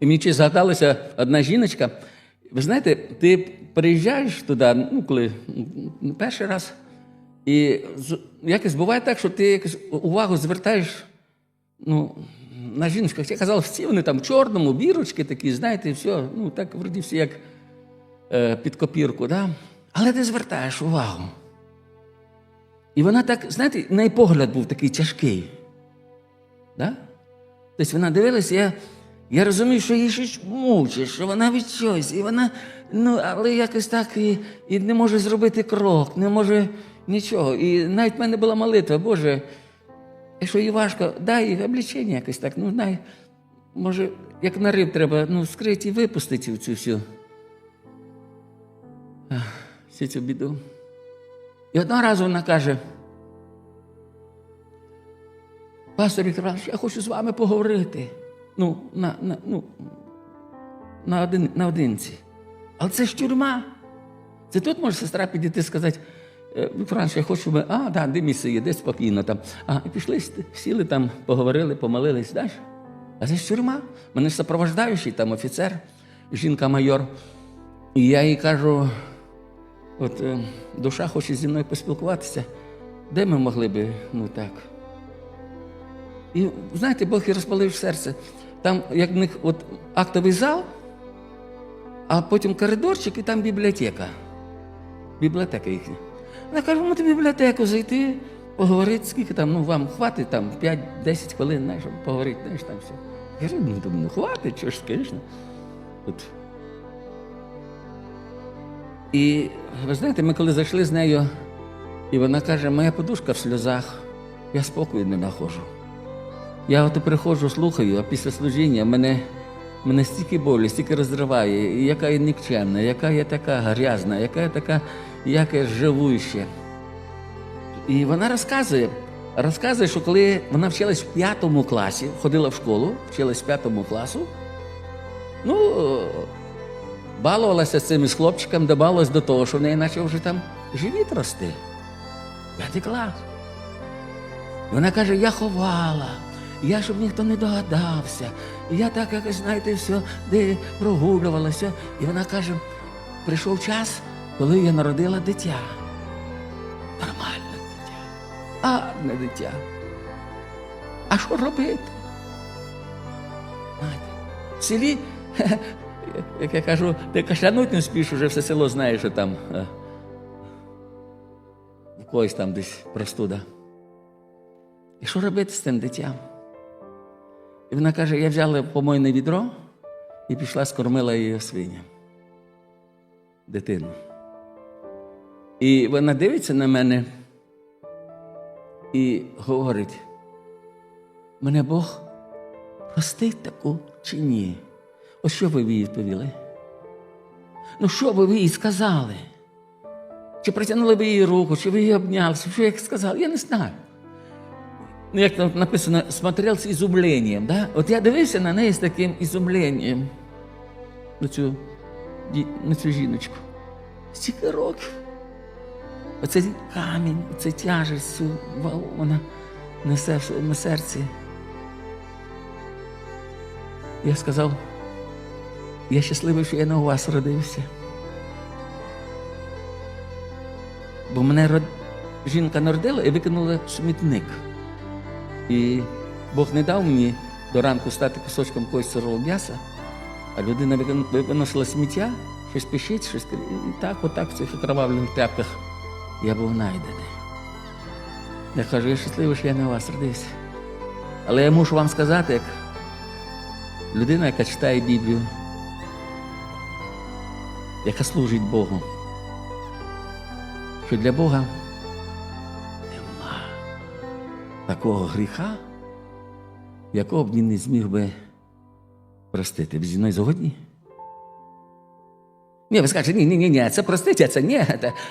І мені ще згадалася одна жіночка. Ви знаєте, ти приїжджаєш туди, ну, коли м, перший раз, і якось буває так, що ти якось увагу звертаєш ну, на жіночку. Я казав, всі вони там в чорному, бірочки такі, знаєте, все, ну так вроді всі як е, під копірку, да? але ти звертаєш увагу. І вона так, знаєте, неї погляд був такий тяжкий. Да? Тобто вона дивилася, я, я розумію, що її щось мучить, що вона від чогось, і вона, ну, але якось так і, і не може зробити крок, не може нічого. І навіть в мене була молитва, Боже, якщо їй важко, дай їй облічення якось так, ну дай, може, як на риб треба ну, скрити і випустити цю всю, всю цю біду. І одного разу вона каже, пастор Віктор я хочу з вами поговорити. Ну, на, на, ну, на, один, наодинці. Але це ж тюрма. Це тут може сестра підійти і сказати, «Е, я хочу, би- а, да, де місце є, де спокійно там. А, і пішли, сіли там, поговорили, помолились, далі. А це ж тюрма. Мене ж супровождаючий там офіцер, жінка-майор. І я їй кажу, от е, душа хоче зі мною поспілкуватися. Де ми могли би, ну так. І знаєте, Бог і розпалив серце. Там, як в них от актовий зал, а потім коридорчик і там бібліотека. Бібліотека їхня. Вона каже, ну ти в бібліотеку зайти, поговорити, скільки там, ну вам хватить там 5-10 хвилин, знаєш, поговорити, знаєш, там все. Я кажу, ну, думаю, ну хватить, що ж, звісно. От. І ви знаєте, ми коли зайшли з нею, і вона каже, моя подушка в сльозах, я спокою не знаходжу. Я от приходжу, слухаю, а після служіння мене, мене стільки болі, стільки розриває, яка я нікчемна, яка я така грязна, яка я така, яка я живуща. І вона розказує, розказує, що коли вона вчилась в п'ятому класі, ходила в школу, вчилась в п'ятому класу, ну, балувалася з цим з хлопчиком, добавилась до того, що в неї почав вже там живіт рости. П'ятий клас. Вона каже, я ховала, я щоб ніхто не догадався. Я так якось, знаєте, все, де прогулювалася. І вона каже, прийшов час, коли я народила дитя. Нормальне дитя. Гарне дитя. А що робити? Знаєте, в селі, як я кажу, ти кашлянуть не спіш, уже все село знає, що там е, в когось там десь простуда. І що робити з тим дитям? І вона каже: я взяла помойне відро і пішла, скормила її свиня. Дитину. І вона дивиться на мене і говорить: мене Бог простить таку чи ні? Ось що ви їй відповіли? Ну, що би ви їй сказали? Чи протягнули ви її руку, чи ви її обняли, що як сказали? Я не знаю ну, як там написано, смотрел з ізумленням. Да? От я дивився на неї з таким ізумленням, на цю, на цю жіночку. Стільки років. Оцей камінь, оця тяжесть, цю вагу вона несе в своєму серці. Я сказав, я щасливий, що я у вас родився. Бо мене род... жінка народила і викинула в смітник. І Бог не дав мені до ранку стати кусочком когось сирого м'яса, а людина виносила сміття, щось пишіть, щось і так, отак в цих окровавлених тряпках я був знайдений. Я кажу, я щасливий, що я у вас родився. Але я мушу вам сказати, як людина, яка читає Біблію, яка служить Богу, що для Бога такого гріха, якого б він не зміг би простити. Ви зі мною згодні? Ні, ви скажете, ні, ні, ні, це простить, а це ні.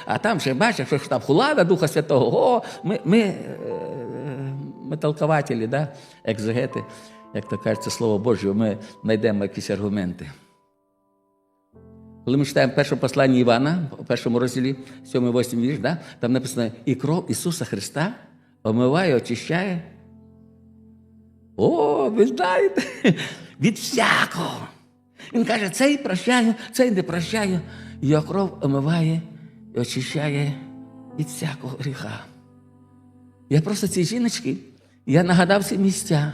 А там ще бачиш, що там хулада Духа Святого. О, ми, ми, е, ми толкователі, да? екзегети, як то кажуть, це слово Боже, ми знайдемо якісь аргументи. Коли ми читаємо перше послання Івана, у першому розділі, 7-8 вірш, да? там написано, і кров Ісуса Христа омиває, очищає. О, ви знаєте, від всякого. Він каже, цей прощаю, цей не прощаю. Його кров омиває і очищає від всякого гріха. Я просто цій жіночці, я нагадав ці місця.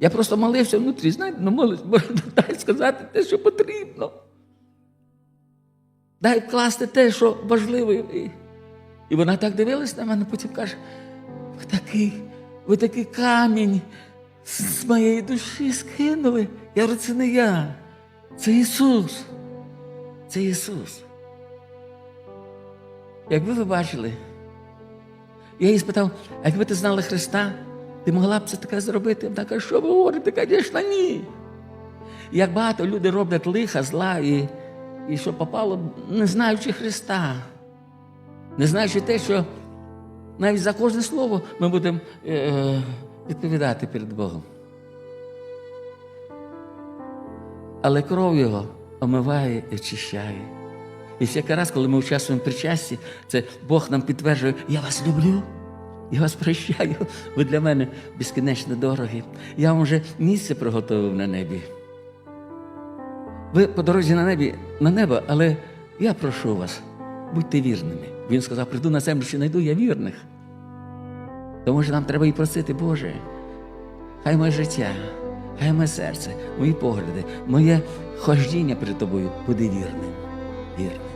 Я просто молився внутрі, знаєте, ну молився, Боже, дай сказати те, що потрібно. Дай вкласти те, що важливо. І, вона так дивилась на мене, потім каже: ви такий, ви такий камінь з моєї душі скинули. Я говорю, це не я, це Ісус. Це Ісус. Якби ви бачили, я її спитав, а якби ти знала Христа, ти могла б це таке зробити? Вона каже, що ви говорите? Звісно, ні. Як багато люди роблять лиха, зла і, і що попало, не знаючи Христа, не знаючи те, що навіть за кожне слово ми будемо е, відповідати перед Богом. Але кров Його омиває і очищає. І всякий раз, коли ми участвуємо в причасті, це Бог нам підтверджує, я вас люблю, я вас прощаю, ви для мене безкінечно дорогі. Я вам вже місце приготовив на небі. Ви по дорозі на небі на небо, але я прошу вас, будьте вірними. Він сказав, прийду на землю, що знайду я вірних. Тому що нам треба і просити, Боже, хай моє життя, хай моє серце, мої погляди, моє хождіння перед тобою буде вірним. Вірним.